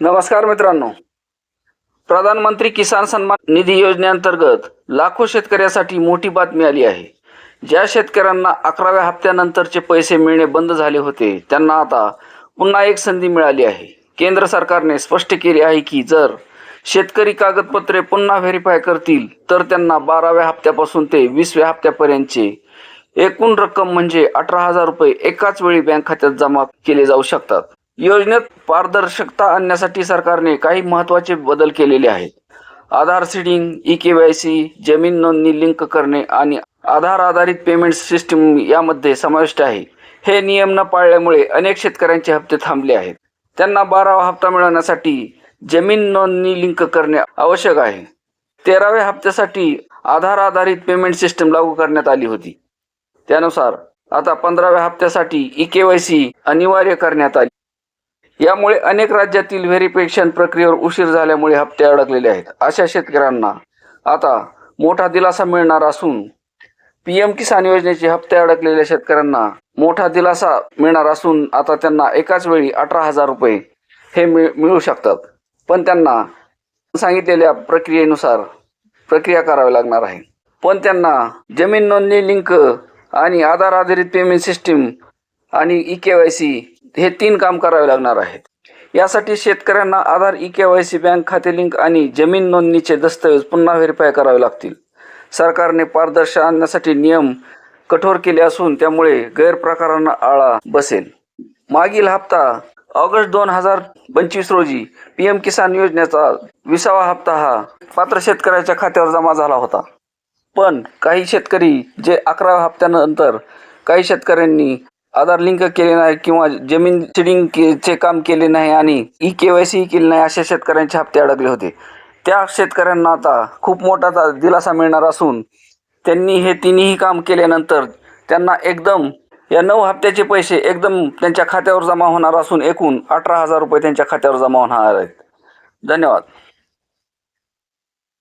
नमस्कार मित्रांनो. प्रधानमंत्री किसान सन्मान निधी योजनेअंतर्गत लाखो शेतकऱ्यासाठी मोठी बातमी आली आहे. ज्या शेतकऱ्यांना अकराव्या हप्त्यानंतरचे पैसे मिळणे बंद झाले होते त्यांना आता पुन्हा एक संधी मिळाली आहे. केंद्र सरकारने स्पष्ट केले आहे की जर शेतकरी कागदपत्रे पुन्हा व्हेरीफाय करतील तर त्यांना बाराव्या हप्त्यापासून ते वीसव्या हप्त्यापर्यंतचे एकूण रक्कम म्हणजे अठरा हजार रुपये एकाच वेळी बँक खात्यात जमा केले जाऊ शकतात. योजनेत पारदर्शकता आणण्यासाठी सरकारने काही महत्त्वाचे बदल केलेले आहेत. Aadhaar seeding E K Y C जमीन नोंदणी लिंक करणे आणि आधार आधारित पेमेंट सिस्टीम यामध्ये समाविष्ट आहे. हे नियम न पाळल्यामुळे अनेक शेतकऱ्यांचे हप्ते थांबले आहेत. त्यांना बारावा हप्ता मिळवण्यासाठी जमीन नोंदणी लिंक करणे आवश्यक आहे. तेराव्या हप्त्यासाठी आधार आधारित पेमेंट सिस्टीम लागू करण्यात आली होती. त्यानुसार आता पंधराव्या हप्त्यासाठी ई के वाय सी अनिवार्य करण्यात आली. यामुळे अनेक राज्यातील व्हेरिफिकेशन प्रक्रियेवर उशीर झाल्यामुळे हप्ते अडकलेले आहेत. अशा शेतकऱ्यांना आता मोठा दिलासा मिळणार असून पी एम किसान योजनेचे हप्ते अडकलेल्या शेतकऱ्यांना मोठा दिलासा मिळणार असून आता त्यांना एकाच वेळी अठरा हजार रुपये हे मिळ मिळू शकतात. पण त्यांना सांगितलेल्या प्रक्रियेनुसार प्रक्रिया करावी लागणार आहे. पण त्यांना जमीन नोंदणी लिंक आणि आधार आधारित पेमेंट सिस्टीम आणि ई के वाय सी हे तीन काम करावे लागणार आहेत. यासाठी शेतकऱ्यांना Aadhaar E K Y C bank खाते लिंक आणि जमीन नोंदणीचे दस्तऐवज पुन्हा व्हेरीफाय करावे लागतील. सरकारने पारदर्शक आणण्यासाठी नियम कठोर केले असून त्यामुळे गैरप्रकारांना आळा बसेल. मागील हप्ता ऑगस्ट दोन हजार पंचवीस रोजी पी एम किसान योजनेचा विसावा हप्ता हा पात्र शेतकऱ्याच्या खात्यावर जमा झाला होता. पण काही शेतकरी जे अकरा हप्त्यानंतर काही शेतकऱ्यांनी आधार लिंक केले नाही किंवा जमीन चिडिंग के- चे काम केले नाही आणि ई के वाय सी नाही अशा शेतकऱ्यांचे हप्ते अडकले होते. त्या शेतकऱ्यांना आता खूप मोठा दिलासा मिळणार असून त्यांनी हे तिन्ही काम केल्यानंतर त्यांना एकदम या नऊ हप्त्याचे पैसे एकदम त्यांच्या खात्यावर जमा होणार असून एकूण अठरा हजार रुपये त्यांच्या खात्यावर जमा होणार आहेत. धन्यवाद.